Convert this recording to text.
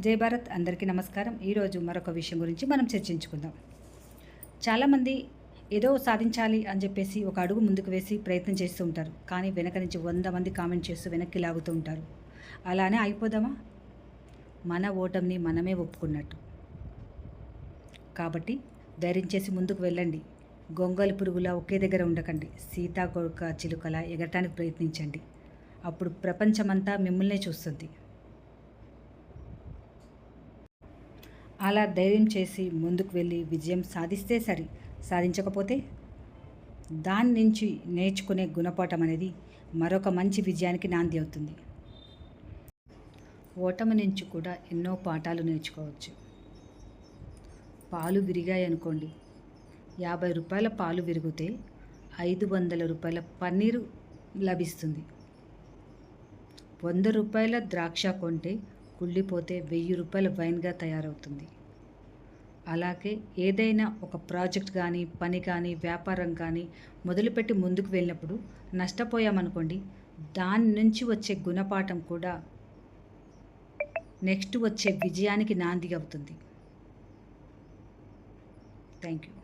జై భారత్ అందరికీ నమస్కారం. ఈరోజు మరొక విషయం గురించి మనం చర్చించుకుందాం. చాలామంది ఏదో సాధించాలి అని చెప్పేసి ఒక అడుగు ముందుకు వేసి ప్రయత్నం చేస్తూ ఉంటారు. కానీ వెనక నుంచి వంద మంది కామెంట్ చేస్తూ వెనక్కి లాగుతూ ఉంటారు. అలానే అయిపోదామా? మన ఓటమిని మనమే ఒప్పుకున్నట్టు. కాబట్టి ధైర్యం చేసి ముందుకు వెళ్ళండి. గొంగలి పురుగులా ఒకే దగ్గర ఉండకండి. సీతాకోక చిలుకలా ఎగరటానికి ప్రయత్నించండి. అప్పుడు ప్రపంచమంతా మిమ్మల్నే చూస్తుంది. అలా ధైర్యం చేసి ముందుకు వెళ్ళి విజయం సాధిస్తే సరి సాధించకపోతే దాని నుంచి నేర్చుకునే గుణపాఠం అనేది మరొక మంచి విజయానికి నాంది అవుతుంది. ఓటమి నుంచి కూడా ఎన్నో పాఠాలు నేర్చుకోవచ్చు. పాలు విరిగాయి అనుకోండి. యాభై రూపాయల పాలు విరిగితే ఐదు వందల రూపాయల పన్నీరు లభిస్తుంది. వంద రూపాయల ద్రాక్ష కొంటే కుళ్ళిపోతే వెయ్యి రూపాయల వైన్గా తయారవుతుంది. అలాగే ఏదైనా ఒక ప్రాజెక్ట్ కానీ పని కానీ వ్యాపారం కానీ మొదలుపెట్టి ముందుకు వెళ్ళినప్పుడు నష్టపోయామనుకోండి దాని నుంచి వచ్చే గుణపాఠం కూడా నెక్స్ట్ వచ్చే విజయానికి నాంది అవుతుంది. Thank you.